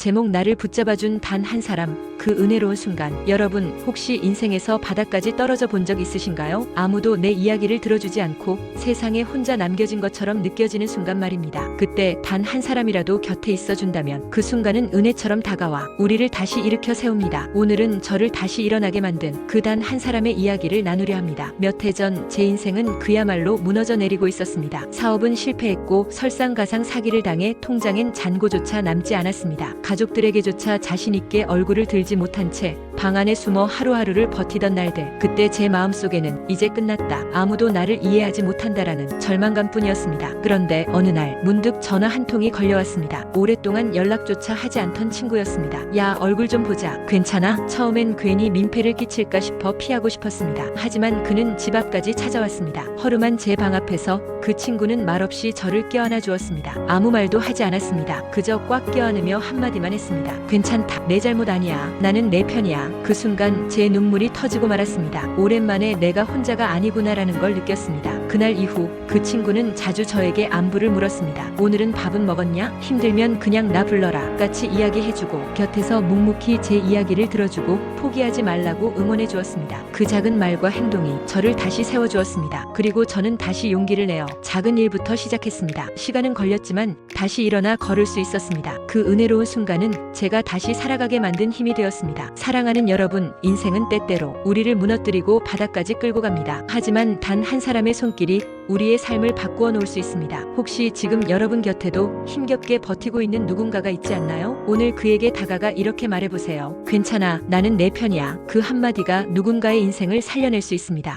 제목 나를 붙잡아준 단 한 사람, 그 은혜로운 순간. 여러분, 혹시 인생에서 바닥까지 떨어져 본 적 있으신가요? 아무도 내 이야기를 들어주지 않고 세상에 혼자 남겨진 것처럼 느껴지는 순간 말입니다. 그때 단 한 사람이라도 곁에 있어 준다면 그 순간은 은혜처럼 다가와 우리를 다시 일으켜 세웁니다. 오늘은 저를 다시 일어나게 만든 그 단 한 사람의 이야기를 나누려 합니다. 몇 해 전 제 인생은 그야말로 무너져 내리고 있었습니다. 사업은 실패했고 설상가상 사기를 당해 통장엔 잔고조차 남지 않았습니다. 가족들에게조차 자신있게 얼굴을 들지 못한 채 방 안에 숨어 하루하루를 버티던 날들. 그때 제 마음속에는 이제 끝났다. 아무도 나를 이해하지 못한다라는 절망감뿐이었습니다. 그런데 어느 날 문득 전화 한 통이 걸려왔습니다. 오랫동안 연락조차 하지 않던 친구였습니다. 야, 얼굴 좀 보자. 괜찮아? 처음엔 괜히 민폐를 끼칠까 싶어 피하고 싶었습니다. 하지만 그는 집 앞까지 찾아왔습니다. 허름한 제 방 앞에서 그 친구는 말없이 저를 껴안아 주었습니다. 아무 말도 하지 않았습니다. 그저 꽉 껴안으며 한마디 만 했습니다. 괜찮다. 내 잘못 아니야. 나는 내 편이야. 그 순간 제 눈물이 터지고 말았습니다. 오랜만에 내가 혼자가 아니구나라는 걸 느꼈습니다. 그날 이후 그 친구는 자주 저에게 안부를 물었습니다. 오늘은 밥은 먹었냐? 힘들면 그냥 나 불러라. 같이 이야기해주고 곁에서 묵묵히 제 이야기를 들어주고 포기하지 말라고 응원해 주었습니다. 그 작은 말과 행동이 저를 다시 세워주었습니다. 그리고 저는 다시 용기를 내어 작은 일부터 시작했습니다. 시간은 걸렸지만 다시 일어나 걸을 수 있었습니다. 그 은혜로운 순간은 제가 다시 살아가게 만든 힘이 되었습니다. 사랑하는 여러분, 인생은 때때로 우리를 무너뜨리고 바닥까지 끌고 갑니다. 하지만 단 한 사람의 손길 이 우리의 삶을 바꾸어 놓을 수 있습니다. 혹시 지금 여러분 곁에도 힘겹게 버티고 있는 누군가가 있지 않나요? 오늘 그에게 다가가 이렇게 말해보세요. 괜찮아, 나는 내 편이야. 그 한마디가 누군가의 인생을 살려낼 수 있습니다.